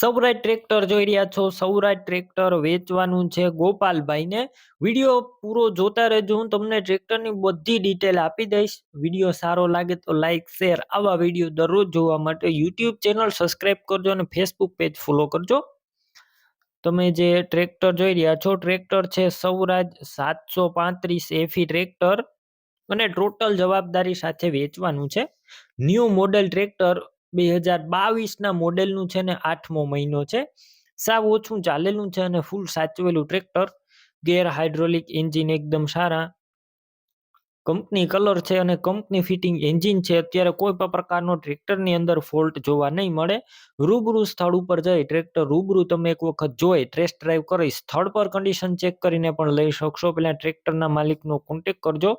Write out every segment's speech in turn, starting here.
Swaraj tractor જોઈ રહ્યા છો. સૌરાજ ટ્રેક્ટર વેચવાનું છે ગોપાલભાઈને. વીડિયો પૂરો જોતા રહેજો. હું તમને ટ્રેક્ટરની બધી ડિટેલ આપી દઈશ. વીડિયો સારો લાગે તો લાઇક શેર આવા વીડિયો દરરોજ જોવા માટે યુટ્યુબ ચેનલ સબસ્ક્રાઈબ કરજો અને ફેસબુક પેજ ફોલો કરજો. તમે જે ટ્રેક્ટર જોઈ રહ્યા છો, ટ્રેક્ટર છે સૌરાજ સાતસો પાંત્રીસ એફી ટ્રેક્ટર અને ટોટલ જવાબદારી સાથે વેચવાનું છે. ન્યૂ મોડેલ ટ્રેક્ટર બે હજાર બાવીસના મોડેલનું છે ને આઠમો મહિનો છે. સાવ ઓછું ચાલેલું છે અને ફૂલ સાચવેલું ટ્રેક્ટર ગેર હાઇડ્રોલિક એન્જિન એકદમ સારા. કંપની કલર છે અને કંપની ફિટિંગ એન્જિન છે. અત્યારે કોઈ પણ પ્રકારનો ટ્રેક્ટરની અંદર ફોલ્ટ જોવા નહીં મળે. રૂબરૂ સ્થળ ઉપર જઈ ટ્રેક્ટર રૂબરૂ તમે એક વખત જોઈ ટેસ્ટ ડ્રાઈવ કરી, સ્થળ પર કન્ડિશન ચેક કરીને પણ લઈ શકશો. પહેલાં ટ્રેક્ટરના માલિકનો કોન્ટેક કરજો.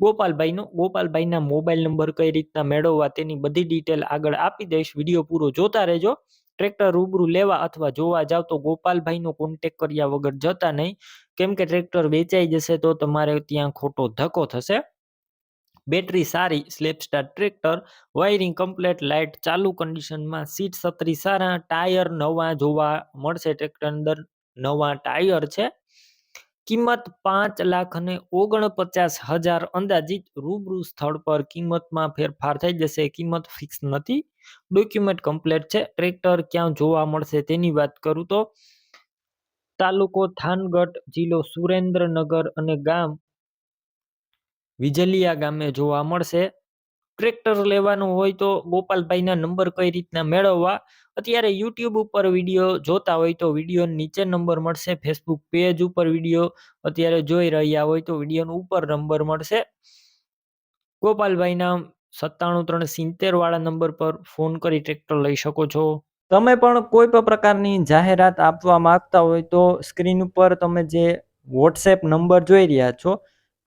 ગોપાલભાઈનો, ગોપાલભાઈના મોબાઈલ નંબર કઈ રીતના મેળવવા તેની બધી ડિટેલ આગળ આપી દઈશ. વીડિયો પૂરો જોતા રહેજો. ટ્રેક્ટર રૂબરૂ લેવા અથવા જોવા જાવ તો ગોપાલભાઈનો કોન્ટેક કર્યા વગર જતા નહીં. કેમ કે ટ્રેક્ટર વેચાઈ જશે તો તમારે ત્યાં ખોટો ધક્કો થશે. બેટરી સારી slap star tractor wiring complete light ચાલુ કન્ડિશનમાં સીટ સત્રી સારા, ટાયર નવા જોવા મળશે. ટ્રેક્ટર અંદર નવા ટાયર છે. કિંમત પાંચ લાખ અને ઓગણપચાસ હજાર અંદાજિત રૂબરૂ સ્થળ પર કિંમતમાં ફેરફાર થઈ જશે. કિંમત ફિક્સ નથી. ડોક્યુમેન્ટ કમ્પ્લેટ છે. ટ્રેક્ટર ક્યાં જોવા મળશે તેની વાત કરું તો તાલુકો થાનગઢ જિલ્લો સુરેન્દ્રનગર અને ગામ વિજલિયા ગામે જોવા મળશે. ટ્રેક્ટર લેવાનું હોય તો ગોપાલભાઈના નંબર કઈ રીતના મેળવવા? અત્યારે યુટ્યુબ ઉપર વીડિયો જોતા હોય તો વીડિયો નીચે નંબર મળશે, ફેસબુક પેજ ઉપર વીડિયો અત્યારે જોઈ રહ્યા હોય તો વિડીયોનો ઉપર નંબર મળશે. ગોપાલભાઈના સત્તાણું ત્રણ સિત્તેર વાળા નંબર પર ફોન કરી ટ્રેક્ટર લઈ શકો છો. તમે પણ કોઈ પણ પ્રકારની જાહેરાત આપવા માંગતા હોય તો સ્ક્રીન ઉપર તમે જે વોટ્સએપ નંબર જોઈ રહ્યા છો